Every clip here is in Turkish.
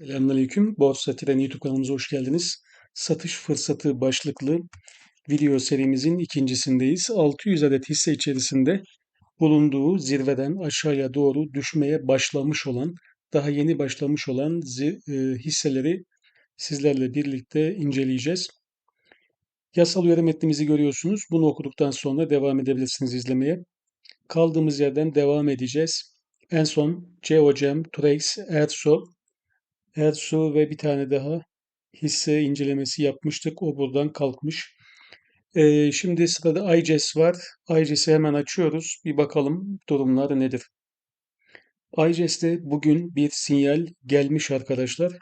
Selamünaleyküm. Borsa Tren YouTube kanalımıza hoş geldiniz. Satış fırsatı başlıklı video serimizin ikincisindeyiz. 600 adet hisse içerisinde bulunduğu zirveden aşağıya doğru düşmeye başlamış olan, daha yeni başlamış olan e, hisseleri sizlerle birlikte inceleyeceğiz. Yasal uyarı metnimizi görüyorsunuz. Bunu okuduktan sonra devam edebilirsiniz izlemeye. Kaldığımız yerden devam edeceğiz. En son Geocem, Trax, Erso, Ersu ve bir tane daha hisse incelemesi yapmıştık. O buradan kalkmış. Ee, şimdi sırada ICES var. ICES'i hemen açıyoruz. Bir bakalım durumları nedir. ICES'te bugün bir sinyal gelmiş arkadaşlar.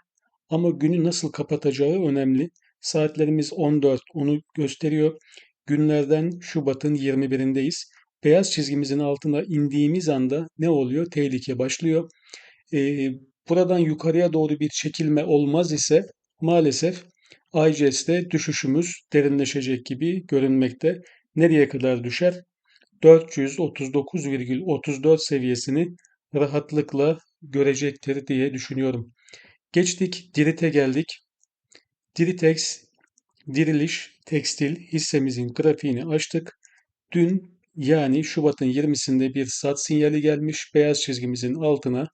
Ama günü nasıl kapatacağı önemli. Saatlerimiz 14 onu gösteriyor. Günlerden Şubat'ın 21'indeyiz. Beyaz çizgimizin altına indiğimiz anda ne oluyor? Tehlike başlıyor. Ee, buradan yukarıya doğru bir çekilme olmaz ise maalesef ICS'de düşüşümüz derinleşecek gibi görünmekte. Nereye kadar düşer? 439,34 seviyesini rahatlıkla görecektir diye düşünüyorum. Geçtik Dirit'e geldik. Diritex Diriliş Tekstil hissemizin grafiğini açtık. Dün yani Şubat'ın 20'sinde bir sat sinyali gelmiş. Beyaz çizgimizin altına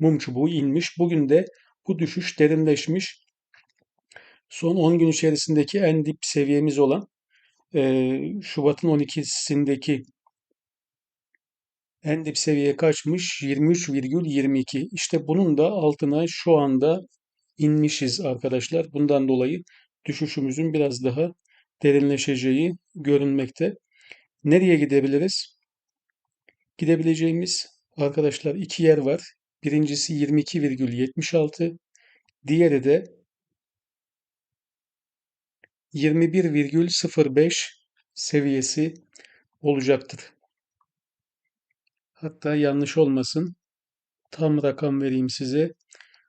mum çubuğu inmiş. Bugün de bu düşüş derinleşmiş. Son 10 gün içerisindeki en dip seviyemiz olan e, Şubat'ın 12'sindeki en dip seviyeye kaçmış 23,22. İşte bunun da altına şu anda inmişiz arkadaşlar. Bundan dolayı düşüşümüzün biraz daha derinleşeceği görünmekte. Nereye gidebiliriz? Gidebileceğimiz arkadaşlar iki yer var. Birincisi 22,76, diğeri de 21,05 seviyesi olacaktır. Hatta yanlış olmasın. Tam rakam vereyim size.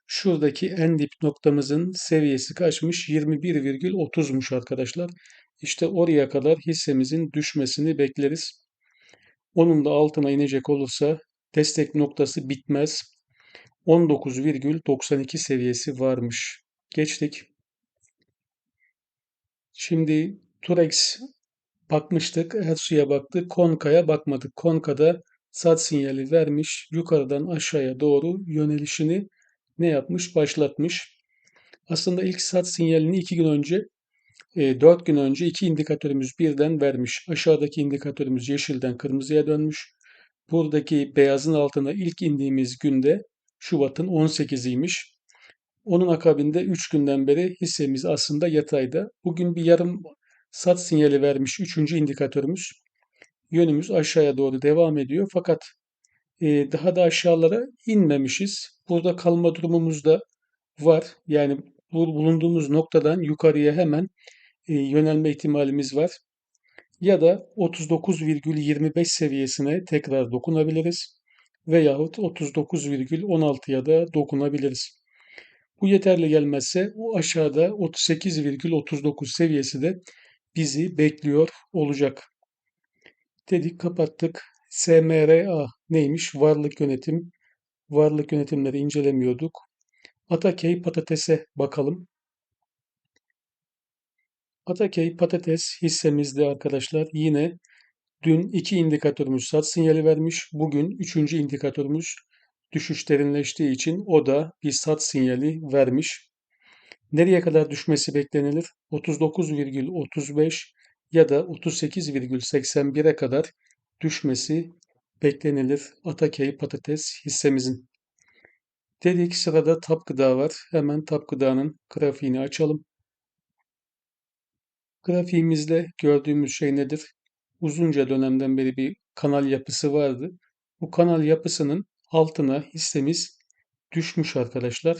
Şuradaki en dip noktamızın seviyesi kaçmış? 21,30'muş arkadaşlar. İşte oraya kadar hissemizin düşmesini bekleriz. Onun da altına inecek olursa destek noktası bitmez. 19,92 seviyesi varmış. Geçtik. Şimdi Turex bakmıştık. Ersu'ya baktık. Konka'ya bakmadık. Konka'da sat sinyali vermiş. Yukarıdan aşağıya doğru yönelişini ne yapmış? Başlatmış. Aslında ilk sat sinyalini iki gün önce, e, 4 gün önce iki indikatörümüz birden vermiş. Aşağıdaki indikatörümüz yeşilden kırmızıya dönmüş. Buradaki beyazın altına ilk indiğimiz günde Şubat'ın 18'iymiş. Onun akabinde 3 günden beri hissemiz aslında yatayda. Bugün bir yarım sat sinyali vermiş 3. indikatörümüz. Yönümüz aşağıya doğru devam ediyor. Fakat e, daha da aşağılara inmemişiz. Burada kalma durumumuz da var. Yani bu bulunduğumuz noktadan yukarıya hemen e, yönelme ihtimalimiz var. Ya da 39,25 seviyesine tekrar dokunabiliriz veyahut 39,16'ya da dokunabiliriz. Bu yeterli gelmezse o aşağıda 38,39 seviyesi de bizi bekliyor olacak. Dedik kapattık. SMRA neymiş? Varlık yönetim. Varlık yönetimleri incelemiyorduk. Atakey patatese bakalım. Atakey patates hissemizde arkadaşlar yine Dün iki indikatörümüz sat sinyali vermiş. Bugün üçüncü indikatörümüz düşüş derinleştiği için o da bir sat sinyali vermiş. Nereye kadar düşmesi beklenilir? 39,35 ya da 38,81'e kadar düşmesi beklenilir Atakey patates hissemizin. Dedik sırada tap gıda var. Hemen tap gıdanın grafiğini açalım. Grafiğimizde gördüğümüz şey nedir? Uzunca dönemden beri bir kanal yapısı vardı. Bu kanal yapısının altına hissemiz düşmüş arkadaşlar.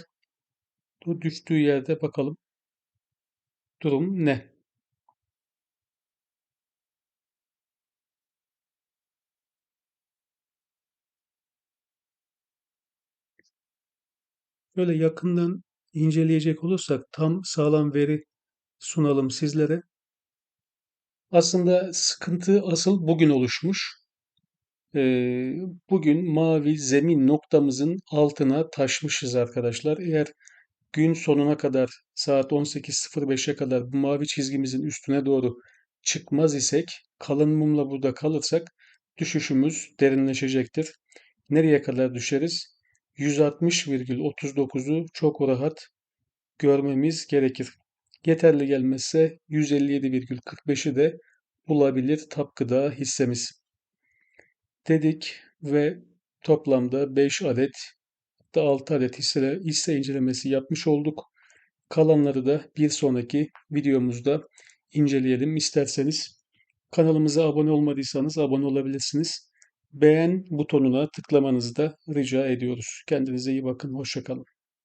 Bu düştüğü yerde bakalım durum ne? Böyle yakından inceleyecek olursak tam sağlam veri sunalım sizlere. Aslında sıkıntı asıl bugün oluşmuş. Ee, bugün mavi zemin noktamızın altına taşmışız arkadaşlar. Eğer gün sonuna kadar saat 18.05'e kadar bu mavi çizgimizin üstüne doğru çıkmaz isek, kalın mumla burada kalırsak düşüşümüz derinleşecektir. Nereye kadar düşeriz? 160,39'u çok rahat görmemiz gerekir. Yeterli gelmezse 157,45'i de bulabilir tapkıda hissemiz. Dedik ve toplamda 5 adet da 6 adet hisse, hisse incelemesi yapmış olduk. Kalanları da bir sonraki videomuzda inceleyelim. İsterseniz kanalımıza abone olmadıysanız abone olabilirsiniz. Beğen butonuna tıklamanızı da rica ediyoruz. Kendinize iyi bakın. Hoşçakalın.